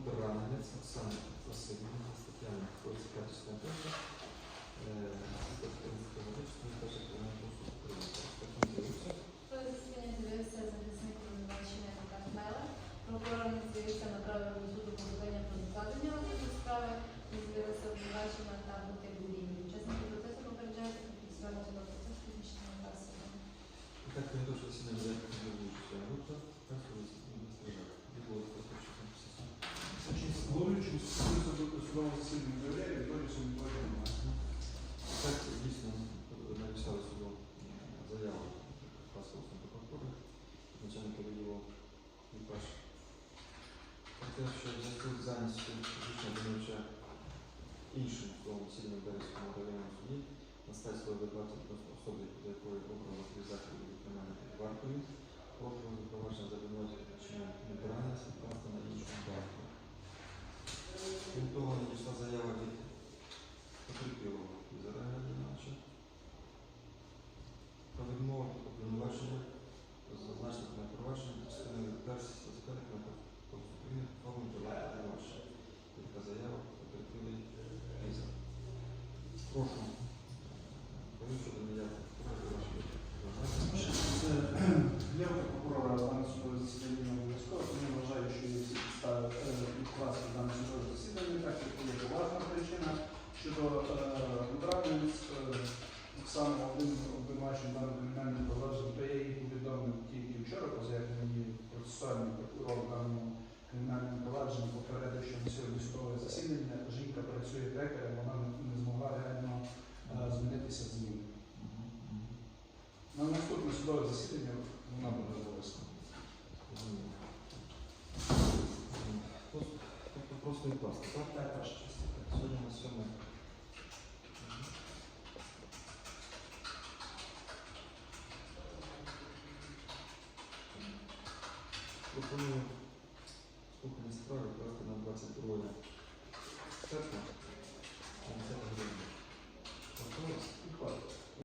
Ранець, Оксана Васильівна, Тетяна Кольська, Тетяна Коли засідання з'явився захисник обвинувачення Мела, прокурор не з'явився на праві до суду повідомлення про закладення розгляду справи, не з'явилися обвинувачення та бути. Учасники процесу попереджають про фіксування цього процесу фізичним засобом. Так, то, що сильно не головуюча група, так, Про те, що в зв'язку з зайнятістю обвинувача іншим судовим засіданням Березькому районному суді настає своє викликати просто особи, до якої обрано заходів від кримінальної вартою, окремо запровадження за обвинувачення небирання просто на іншу варту. Прошу. Для прокурора дане судове засідання не обов'язково, тому я вважаю, що є всі підстави відкласти дане судове засідання, так як є поважна причина щодо Дранець, Оксана один обвинувачений даним кримінальним провадженням, то я її повідомив тільки вчора, поза як мені процесуальний прокурор в даному кримінальному провадженні попередив, засідання вона буде обов'язково. Тобто просто відкласти, так? Так, ваша честь. Сьогодні на сьоме. Пропоную слухання справи класти на 22 серпня